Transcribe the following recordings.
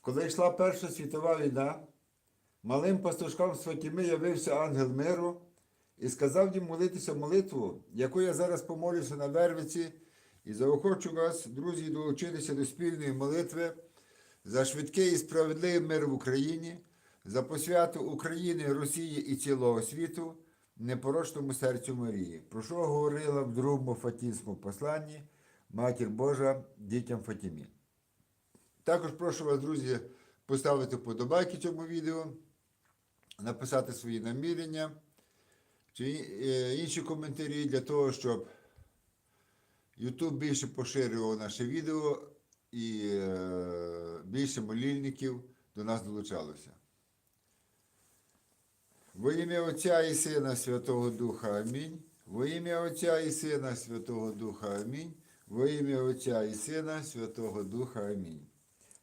Коли йшла Перша світова війна, малим пастушкам з Фатіми явився ангел миру і сказав їм молитися молитву, яку я зараз помолюся на Вервиці, і заохочу вас, друзі, долучитися до спільної молитви за швидкий і справедливий мир в Україні, за посвяту України, Росії і цілого світу, непорочному серцю Марії, про що говорила в другому Фатінському посланні Матір Божа дітям Фатімі. Також прошу вас, друзі, поставити вподобайки цьому відео, написати свої намірення чи е, інші коментарі для того, щоб YouTube більше поширював наше відео і е, більше молільників до нас долучалося. Во ім'я Отця і Сина Святого Духа Амінь. Во ім'я Отця і Сина Святого Духа Амінь. Во ім'я Отця і Сина Святого Духа Амінь.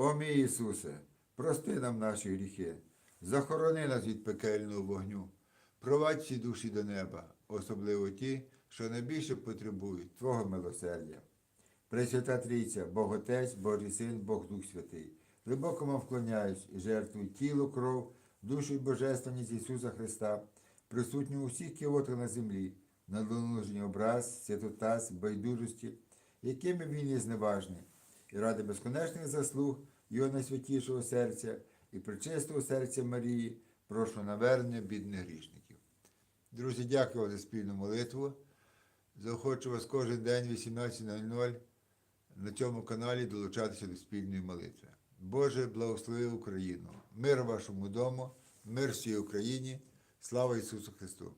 О мій Ісусе, прости нам наші гріхи, захорони нас від пекельного вогню, провадь всі душі до неба, особливо ті, що найбільше потребують Твого милосердя. Пресвята Трійця, Бог Отець, Божий Син, Бог Дух Святий. Глибоко вам вклоняюсь і жертвую тіло, кров, душу і божественність Ісуса Христа, присутню у всіх кілотах на землі, на образ, святотаз, байдужості, якими він є зневажний, і ради безконечних заслуг Його найсвятішого серця і причистого серця Марії, прошу навернення бідних грішників. Друзі, дякую за спільну молитву. Заохочу вас кожен день 18.00 на цьому каналі долучатися до спільної молитви. Боже, благослови Україну! Мир вашому дому, мир всій Україні, слава Ісусу Христу!